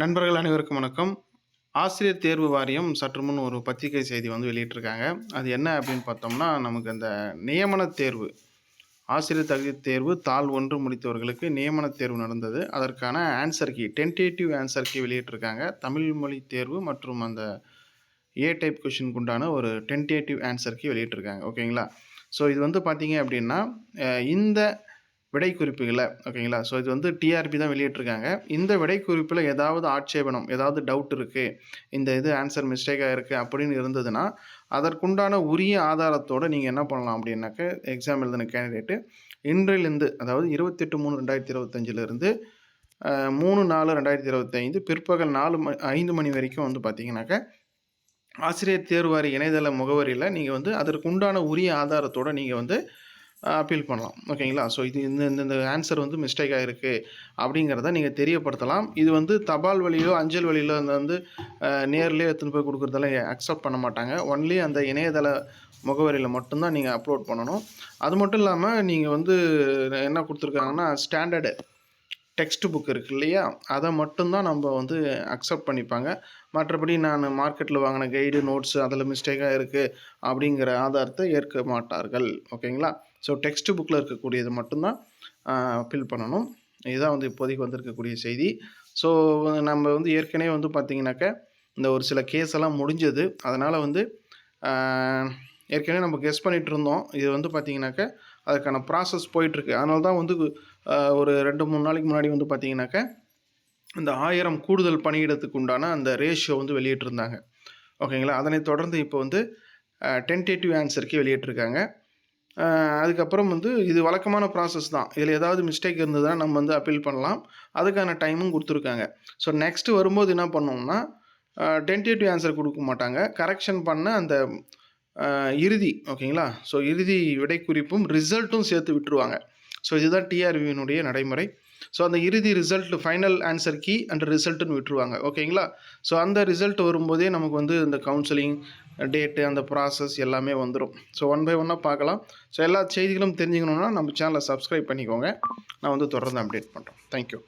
நண்பர்கள் அனைவருக்கும் வணக்கம். ஆசிரியர் தேர்வு வாரியம் சற்று முன் ஒரு பத்திரிகை செய்தி வந்து வெளியிட்டிருக்காங்க. அது என்ன அப்படின்னு பார்த்தோம்னா நமக்கு அந்த நியமன தேர்வு ஆசிரியர் தகுதி தேர்வு தாள் ஒன்று முடித்தவர்களுக்கு நியமன தேர்வு நடந்தது. அதற்கான answer key tentative answer key வெளியிட்டிருக்காங்க. தமிழ் மொழி தேர்வு மற்றும் அந்த ஏ டைப் கொஷினுக்கு உண்டான ஒரு டென்டேட்டிவ் ஆன்சர் கீ வெளியிட்டிருக்காங்க. ஓகேங்களா ஸோ இது வந்து பார்த்தீங்க அப்படின்னா இந்த விடை குறிப்புகளை ஓகேங்களா? ஸோ இது வந்து டிஆர்பி தான் வெளியிட்டிருக்காங்க. இந்த விடை குறிப்பில் ஏதாவது ஆட்சேபனம் ஏதாவது டவுட் இருக்குது இந்த இது ஆன்சர் மிஸ்டேக்காக இருக்குது அப்படின்னு இருந்ததுன்னா அதற்குண்டான உரிய ஆதாரத்தோடு நீங்கள் என்ன பண்ணலாம் அப்படின்னாக்க எக்ஸாம் எழுதின கேண்டிடேட்டு இன்றிலிருந்து அதாவது இருபத்தெட்டு மூணு ரெண்டாயிரத்தி இருபத்தஞ்சிலிருந்து மூணு நாலு ரெண்டாயிரத்தி இருபத்தைந்து பிற்பகல் நாலு மணி ஐந்து மணி வரைக்கும் வந்து பார்த்தீங்கன்னாக்க ஆசிரியர் தேர்வாரி இணையதள முகவரியில் நீங்கள் வந்து அதற்கு உண்டான உரிய ஆதாரத்தோடு நீங்கள் வந்து அப்பீல் பண்ணலாம். ஓகேங்களா ஸோ இது இந்த இந்த ஆன்சர் வந்து மிஸ்டேக்காக இருக்குது அப்படிங்கிறத நீங்கள் தெரியப்படுத்தலாம். இது வந்து தபால் வழியிலோ அஞ்சல் வழியிலோ அந்த வந்து நேர்லேயே எடுத்துன்னு போய் கொடுக்குறதெல்லாம் அக்செப்ட் பண்ண மாட்டாங்க. ஒன்லி அந்த இணையதள முகவரியில் மட்டும்தான் நீங்கள் அப்லோட் பண்ணணும். அது மட்டும் இல்லாமல் நீங்கள் வந்து என்ன கொடுத்துருக்காங்கன்னா ஸ்டாண்டர்டு டெக்ஸ்ட் புக் இருக்கு இல்லையா? அதை மட்டும்தான் நம்ம வந்து அக்செப்ட் பண்ணிப்பாங்க. மற்றபடி நான் மார்க்கெட்டில் வாங்கின கைடு நோட்ஸ் அதில் மிஸ்டேக்காக இருக்குது அப்படிங்கிற ஆதாரத்தை ஏற்க மாட்டார்கள். ஓகேங்களா ஸோ டெக்ஸ்ட் புக்கில் இருக்கக்கூடியது மட்டும்தான் ஃபில் பண்ணணும். இதுதான் வந்து இப்போதைக்கு வந்திருக்கக்கூடிய செய்தி. ஸோ நம்ம வந்து ஏற்கனவே வந்து பார்த்திங்கனாக்கா இந்த ஒரு சில கேஸ் எல்லாம் முடிஞ்சது. அதனால் வந்து ஏற்கனவே நம்ம கெஸ் பண்ணிகிட்டு இருந்தோம். இது வந்து பார்த்திங்கனாக்கா அதுக்கான ப்ராசஸ் போயிட்டுருக்கு. அதனால தான் வந்து ஒரு ரெண்டு மூணு நாளைக்கு முன்னாடி வந்து பார்த்தீங்கன்னாக்க இந்த ஆயிரம் கூடுதல் பணியிடத்துக்கு உண்டான அந்த ரேஷியோ வந்து வெளியிட்டிருந்தாங்க. ஓகேங்களா அதனை தொடர்ந்து இப்போ வந்து டென்டேட்டிவ் ஆன்சருக்கு வெளியிட்டிருக்காங்க. அதுக்கப்புறம் வந்து இது வழக்கமான ப்ராசஸ் தான். இதில் ஏதாவது மிஸ்டேக் இருந்ததுன்னா நம்ம வந்து அப்பீல் பண்ணலாம். அதுக்கான டைமும் கொடுத்துருக்காங்க. ஸோ நெக்ஸ்ட் வரும்போது என்ன பண்ணோம்னா டென்டேட்டிவ் ஆன்சர் கொடுக்க மாட்டாங்க. கரெக்ஷன் பண்ண அந்த இறுதி ஓகேங்களா? ஸோ இறுதி விடை குறிப்பும் ரிசல்ட்டும் சேர்த்து விட்டுருவாங்க. ஸோ இதுதான் டிஆர்வியினுடைய நடைமுறை. ஸோ அந்த இறுதி result final answer key and ரிசல்ட்டுன்னு விட்டுருவாங்க. ஓகேங்களா? ஸோ அந்த ரிசல்ட் வரும்போதே நமக்கு வந்து இந்த கவுன்சிலிங் டேட்டு அந்த ப்ராசஸ் எல்லாமே வந்துடும் ஸோ ஒன் பை ஒன்னாக பார்க்கலாம். ஸோ எல்லா செய்திகளும் தெரிஞ்சுக்கணுன்னா நம்ம சேனலை சப்ஸ்கிரைப் பண்ணிக்கோங்க. நான் வந்து தொடர்ந்து அப்டேட் பண்ணுறோம் தேங்க்யூ